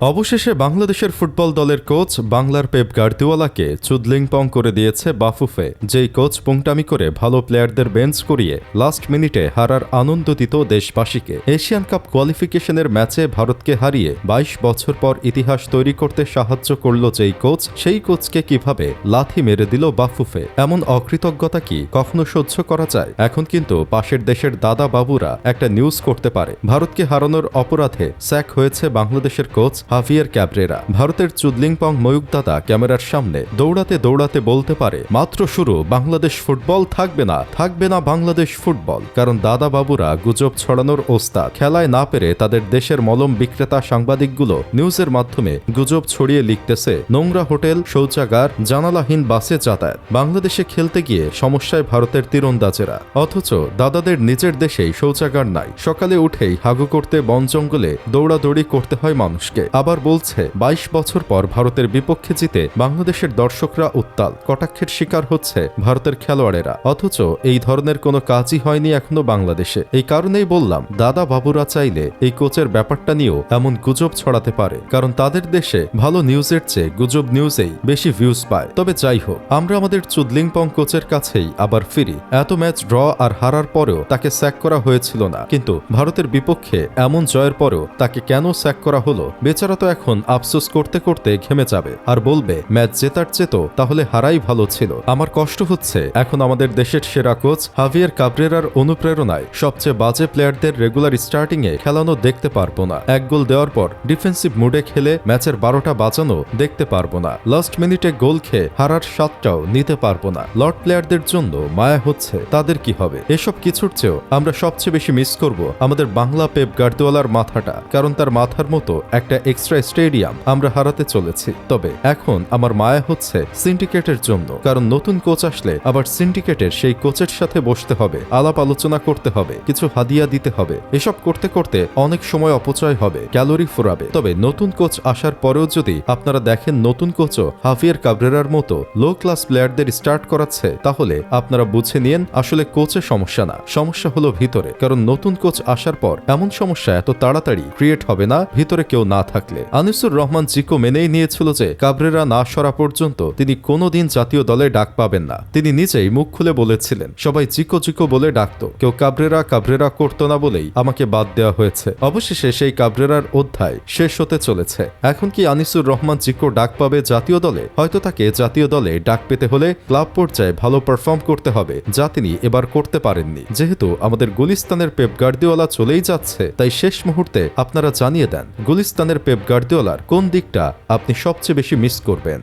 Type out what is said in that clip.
অবশেষে বাংলাদেশের ফুটবল দলের কোচ বাংলার পেপ গার্দিওয়ালাকে চুদলিংপং করে দিয়েছে বাফুফে। যেই কোচ পুংটামি করে ভালো প্লেয়ারদের বেঞ্চ করিয়ে লাস্ট মিনিটে হারার আনন্দ দিত দেশবাসীকে। এশিয়ান কাপ কোয়ালিফিকেশনের ম্যাচে ভারতকে হারিয়ে ২২ বছর পর ইতিহাস তৈরি করতে সাহায্য করল যেই কোচ, সেই কোচকে কীভাবে লাথি মেরে দিল বাফুফে? এমন অকৃতজ্ঞতা কি কখনো সহ্য করা যায়? এখন কিন্তু পাশের দেশের দাদা বাবুরা একটা নিউজ করতে পারে। ভারতকে হারানোর অপরাধে স্যাক হয়েছে বাংলাদেশের কোচ হাভিয়ার ক্যাবরেরা। ভারতের চুদলিংপং ময়ূক দাদা ক্যামেরার সামনে দৌড়াতে দৌড়াতে বলতে পারে, মাত্র শুরু, বাংলাদেশ ফুটবল থাকবে না থাকবে না বাংলাদেশ ফুটবল। কারণ দাদা বাবুরা গুজব ছড়ানোর ওস্তাদ। খেলায় না পেরে তাদের দেশের মলম বিক্রেতা সাংবাদিকগুলো নিউজের মাধ্যমে গুজব ছড়িয়ে লিখতেছে, নোংরা হোটেল, শৌচাগার, জানালাহীন বাসে যাতায়াত। বাংলাদেশে খেলতে গিয়ে সমস্যায় ভারতের তীরন্দাজেরা। অথচ দাদাদের নিজের দেশেই শৌচাগার নাই। সকালে উঠেই হাগু করতে বন জঙ্গলে দৌড়াদৌড়ি করতে হয় মানুষকে। আবার বলছে ২২ বছর পর ভারতের বিপক্ষে জিতে বাংলাদেশের দর্শকরা উত্তাল। কটাক্ষের শিকার হচ্ছে ভারতের খেলোয়াড়েরা। অথচ এই ধরনের কোনো কাজই হয়নি এখনও বাংলাদেশে। এই কারণেই বললাম, দাদা বাবুরা চাইলে এই কোচের ব্যাপারটা নিয়েও এমন গুজব ছড়াতে পারে। কারণ তাদের দেশে ভালো নিউজের চেয়ে গুজব নিউজেই বেশি ভিউজ পায়। তবে যাই হোক, আমরা আমাদের চুদলিংপং কোচের কাছেই আবার ফিরি। এত ম্যাচ ড্র আর হারার পরেও তাকে স্যাক করা হয়েছিল না। কিন্তু ভারতের বিপক্ষে এমন জয়ের পরেও তাকে কেন স্যাক করা হলো, বেচারা তো এখন আফসোস করতে করতে ঘেমে যাবে আর বলবে, ম্যাচ জেতার চেত, তাহলে হারাই ভালো ছিল। আমার কষ্ট হচ্ছে। এখন আমাদের দেশের সেরা কোচ হাভিয়ার কাবরেরার অনুপ্রেরণায় সবচেয়ে বাজে প্লেয়ারদের রেগুলার স্টার্টিং এ খেলানো দেখতে পারব না। এক গোল দেওয়ার পর ডিফেন্সিভ মুডে খেলে ম্যাচের বারোটা বাঁচানো দেখতে পারব না। লাস্ট মিনিটে গোল খেয়ে হারার স্বাদটাও নিতে পারব না। লর্ড প্লেয়ারদের জন্য মায়া হচ্ছে। তাদের কি হবে? এসব কিছুর চেয়েও আমরা সবচেয়ে বেশি মিস করব আমাদের বাংলা পেপ গার্দিওয়ালার মাথাটা। কারণ তার মাথার মতো একটা এক্সট্রা স্টেডিয়াম আমরা হারাতে চলেছি। তবে এখন আমার মায়া হচ্ছে সিন্ডিকেটের জন্য, কারণ নতুন কোচ আসলে আবার সিন্ডিকেটের সেই কোচের সাথে বসতে হবে, আলাপ আলোচনা করতে হবে, কিছু হাদিয়া দিতে হবে। এসব করতে করতে অনেক সময় অপচয় হবে, ক্যালোরি ফুরাবে। তবে নতুন কোচ আসার পরেও যদি আপনারা দেখেন নতুন কোচও হাফিয়ার কাবরেরার মতো লো ক্লাস প্লেয়ারদের স্টার্ট করাচ্ছে, তাহলে আপনারা বুঝে নিন আসলে কোচে সমস্যা না। সমস্যা হলো ভিতরে, কারণ নতুন কোচ আসার পর এমন সমস্যা এত তাড়াতাড়ি ক্রিয়েট হবে না, ভিতরে কেউ না থাকলে। আনিসুর রহমান জিকো মেনেই নিয়েছিল যে, কাবরেরা না সরা পর্যন্ত তিনি কোনোদিন জাতীয় দলে ডাক পাবেন না। তিনি নিজেই মুখ খুলে বলেছিলেন, সবাই জিকো জিকো বলে ডাকত, কেউ কাবরেরা কাবরেরা করতো না বলেই আমাকে বাদ দেওয়া হয়েছে। অবশেষে সেই কাবরেরার অধ্যায় শেষ হতে চলেছে। এখন কি আনিসুর রহমান জিকো ডাক পাবে জাতীয় দলে? হয়তো তাকে জাতীয় দলে ডাক পেতে হলে ক্লাব পর্যায়ে ভালো পারফর্ম করতে হবে, যা তিনি এবার করতে পারেননি। যেহেতু আমাদের গুলিস্তানের পেপ গার্দিওয়ালা চলেই যাচ্ছে, তাই শেষ মুহূর্তে আপনারা জানিয়ে দেন, গুলিস্তানের পেপ গার্দিওলার কোন দিকটা আপনি সবচেয়ে বেশি মিস করবেন?